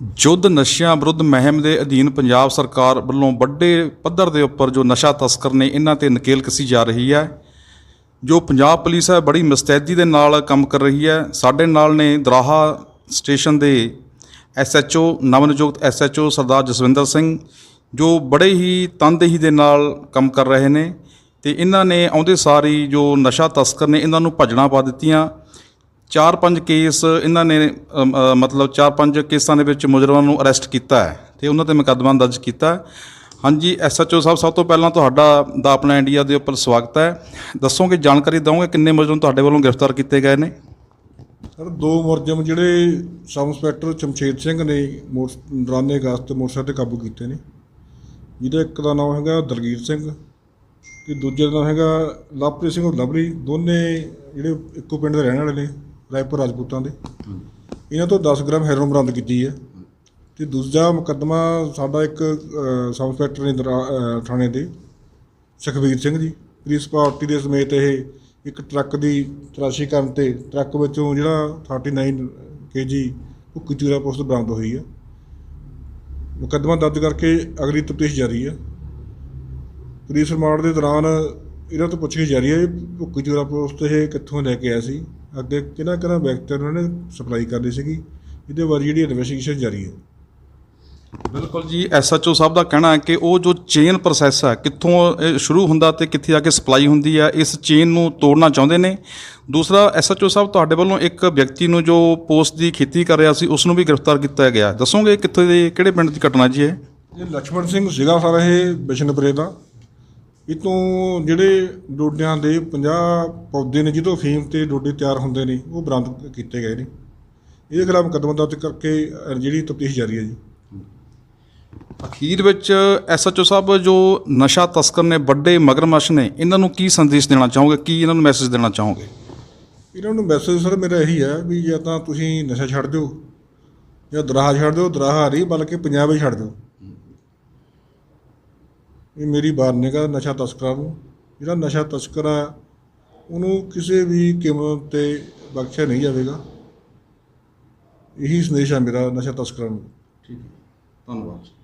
ਜੁੱਧ ਨਸ਼ਿਆਂ ਵਿਰੁੱਧ ਮੁਹਿੰਮ ਦੇ ਅਧੀਨ ਪੰਜਾਬ ਸਰਕਾਰ ਵੱਲੋਂ ਵੱਡੇ ਪੱਧਰ ਦੇ ਉੱਪਰ ਜੋ ਨਸ਼ਾ ਤਸਕਰ ਨੇ, ਇਹਨਾਂ ਤੇ ਨਕੇਲ ਕਸੀ ਜਾ ਰਹੀ ਹੈ। ਜੋ ਪੰਜਾਬ ਪੁਲਿਸ ਹੈ, ਬੜੀ ਮਸਤੈਦੀ ਦੇ ਨਾਲ ਕੰਮ ਕਰ ਰਹੀ ਹੈ। ਸਾਡੇ ਨਾਲ ਨੇ ਦਰਾਹਾ ਸਟੇਸ਼ਨ ਦੇ ਐਸਐਚਓ ਨਵਨਿਯੁਕਤ ਐਸਐਚਓ ਸਰਦਾਰ ਜਸਵਿੰਦਰ ਸਿੰਘ, ਜੋ ਬੜੇ ਹੀ ਤਨਦੇਹੀ ਦੇ ਨਾਲ ਕੰਮ ਕਰ ਰਹੇ ਨੇ ਤੇ ਇਹਨਾਂ ਨੇ ਆਉਂਦੇ ਸਾਰੀ ਜੋ ਨਸ਼ਾ ਤਸਕਰ ਨੇ, ਇਹਨਾਂ ਨੂੰ ਭੱਜਣਾ ਪਾ ਦਿੱਤੀਆਂ। ਚਾਰ ਪੰਜ ਕੇਸ ਇਹਨਾਂ ਨੇ ਮਤਲਬ ਚਾਰ ਪੰਜ ਕੇਸਾਂ ਦੇ ਵਿੱਚ ਮੁਜਰਮਾਂ ਨੂੰ ਅਰੈਸਟ ਕੀਤਾ ਹੈ ਤੇ ਉਹਨਾਂ ਤੇ ਮੁਕੱਦਮਾ ਦਰਜ ਕੀਤਾ ਹੈ। ਹਾਂਜੀ ਐਸਐਚਓ ਸਾਹਿਬ, ਸਭ ਤੋਂ ਪਹਿਲਾਂ ਤੁਹਾਡਾ ਦਾ ਆਪਣਾ ਇੰਡੀਆ ਦੇ ਉੱਪਰ ਸਵਾਗਤ ਹੈ। ਦੱਸੋਗੇ, ਜਾਣਕਾਰੀ ਦਿਓਗੇ ਕਿੰਨੇ ਮੁਜਰਮ ਤੁਹਾਡੇ ਵੱਲੋਂ ਗ੍ਰਿਫਤਾਰ ਕੀਤੇ ਗਏ ਨੇ? ਸਰ, ਦੋ ਮੁਲਜ਼ਮ ਜਿਹੜੇ ਸਬ ਇੰਸਪੈਕਟਰ ਚਮਸ਼ੇਦ ਸਿੰਘ ਨੇ ਮੋਟਰ ਦੌਰਾਨੇ ਅਗਸਤ ਮੋਟਰਸਾਈਕਲ ਤੇ ਕਾਬੂ ਕੀਤੇ ਨੇ। ਜਿਹਦਾ ਇੱਕ ਦਾ ਨਾਮ ਹੈਗਾ ਦਲਗੀਰ ਸਿੰਘ ਤੇ ਦੂਜੇ ਦਾ ਨਾਮ ਹੈਗਾ ਲਵਪ੍ਰੀਤ ਸਿੰਘ ਲਵਲੀ। ਦੋਨੇ ਜਿਹੜੇ ਇੱਕੋ ਪਿੰਡ ਦੇ ਰਹਿਣ ਵਾਲੇ ਨੇ। ਰਾਏਪੁਰ ਰਾਜਪੂਤਾਂ ਦੇ। ਇਹਨਾਂ ਤੋਂ 10 ਗ੍ਰਾਮ ਹੈਰੋਨ ਬਰਾਮਦ ਕੀਤੀ ਹੈ। ਤੇ ਦੂਜਾ ਮੁਕੱਦਮਾ ਸਾਡਾ ਇੱਕ ਸਬ ਇੰਸਪੈਕਟਰ ਨੇ ਦਰਾ- ਅ, ਥਾਣੇ ਦੇ ਸੁਖਬੀਰ ਸਿੰਘ ਜੀ। ਪੁਲਿਸ ਪਾਰਟੀ ਦੇ ਸਮੇਤ ਇਹ ਇੱਕ ਟਰੱਕ ਦੀ ਤਲਾਸ਼ੀ ਕਰਨ ਤੇ ਟਰੱਕ ਵਿੱਚੋਂ ਜਿਹੜਾ 39 ਕੇਜੀ ਭੁੱਕੀ ਚੂਰਾ ਪੋਸਟ ਬਰਾਮਦ ਹੋਈ ਹੈ। ਮੁਕੱਦਮਾ ਦਰਜ ਕਰਕੇ ਅਗਲੀ ਤਫਤੀਸ਼ ਜਾਰੀ ਹੈ। ਪੁਲਿਸ ਰਿਮਾਂਡ ਦੇ ਦੌਰਾਨ ਇਹਨਾਂ ਤੋਂ ਪੁੱਛਗਿੱਛ ਜਾਰੀ ਹੈ ਵੀ ਭੁੱਕੀ ਚੂਰਾ ਪੋਸਟ ਇਹ ਕਿੱਥੋਂ ਲੈ ਕੇ ਆਇਆ ਸੀ। ਅੱਗੇ ਕਿਹਨਾਂ ਕਿਹਨਾਂ ਵਿਅਕਤੀਆਂ ਨੂੰ ਨੇ ਸਪਲਾਈ ਕਰਨੀ ਸੀਗੀ ਇਹਦੇ ਬਾਰੇ ਜਿਹੜੀ ਇਨਵੈਸਟੀਗੇਸ਼ਨ ਜਾਰੀ ਹੈ। ਬਿਲਕੁਲ ਜੀ ਐਸਐਚਓ ਸਾਹਿਬ ਦਾ ਕਹਿਣਾ ਹੈ ਕਿ ਉਹ ਜੋ ਚੇਨ ਪ੍ਰੋਸੈਸ ਹੈ ਕਿੱਥੋਂ ਸ਼ੁਰੂ ਹੁੰਦਾ ਤੇ ਕਿੱਥੇ ਜਾ ਕੇ ਸਪਲਾਈ ਹੁੰਦੀ ਹੈ ਇਸ ਚੇਨ ਨੂੰ ਤੋੜਨਾ ਚਾਹੁੰਦੇ ਨੇ। ਦੂਸਰਾ ਐਸਐਚਓ ਸਾਹਿਬ ਤੁਹਾਡੇ ਵੱਲੋਂ ਇੱਕ ਵਿਅਕਤੀ ਨੂੰ ਜੋ ਪੋਸਟ ਦੀ ਖੇਤੀ ਕਰ ਰਿਹਾ ਸੀ ਉਸ ਨੂੰ ਵੀ ਗ੍ਰਿਫਤਾਰ ਕੀਤਾ ਗਿਆ ਦੱਸੋਗੇ ਕਿੱਥੇ ਦੇ ਕਿਹੜੇ ਪਿੰਡ ਦੀ ਘਟਨਾ ਜੀ ਇਹ? ਇਹ ਲక్ష్మణ ਸਿੰਘ ਸੀਗਾ ਸਾਰਾ ਇਹ ਬਿਸ਼ਨਪੁਰੇ ਦਾ। ਇਹ ਤੋਂ ਜਿਹੜੇ ਡੋਡਿਆਂ ਦੇ 50 ਪੌਦੇ ਨੇ ਜਿਹਤੋਂ ਫੀਮ ਤੇ ਡੋਡੇ ਤਿਆਰ ਹੁੰਦੇ ਨੇ ਉਹ ਬਰਾਮਦ ਕੀਤੇ ਗਏ ਨੇ। ਇਹਦੇ ਖਿਲਾਫ ਮੁਕੱਦਮਾ ਦਰਜ ਕਰਕੇ ਜਿਹੜੀ ਤਫਤੀਸ਼ ਜਾਰੀ ਹੈ ਜੀ। ਅਖੀਰ ਵਿੱਚ ਐਸਐਚਓ ਸਾਹਿਬ ਜੋ ਨਸ਼ਾ ਤਸਕਰ ਨੇ ਵੱਡੇ ਮਗਰਮੱਛ ਨੇ ਇਹਨਾਂ ਨੂੰ ਕੀ ਸੰਦੇਸ਼ ਦੇਣਾ ਚਾਹੋਗੇ? ਕੀ ਇਹਨਾਂ ਨੂੰ ਮੈਸੇਜ ਦੇਣਾ ਚਾਹੋਗੇ? ਇਹਨਾਂ ਨੂੰ ਮੈਸੇਜ ਸਰ ਮੇਰਾ ਇਹੀ ਹੈ ਵੀ ਜਾਂ ਤਾਂ ਤੁਸੀਂ ਨਸ਼ਾ ਛੱਡ ਦਿਓ ਜਾਂ ਦਰਾਹ ਛੱਡ ਦਿਓ ਦਰਾਹ ਨਹੀਂ ਬਲਕਿ ਪੰਜਾਬ ਹੀ ਛੱਡ ਦਿਓ। ਇਹ ਮੇਰੀ ਵਾਰਨਿੰਗ ਹੈ ਨਸ਼ਾ ਤਸਕਰਾਂ ਨੂੰ, ਜਿਹੜਾ ਨਸ਼ਾ ਤਸਕਰ ਹੈ ਉਹਨੂੰ ਕਿਸੇ ਵੀ ਕੀਮਤ ਤੇ ਬਖਸ਼ਿਆ ਨਹੀਂ ਜਾਵੇਗਾ। ਇਹੀ ਸੰਦੇਸ਼ ਹੈ ਮੇਰਾ ਨਸ਼ਾ ਤਸਕਰਾਂ ਨੂੰ। ਠੀਕ ਹੈ। ਧੰਨਵਾਦ।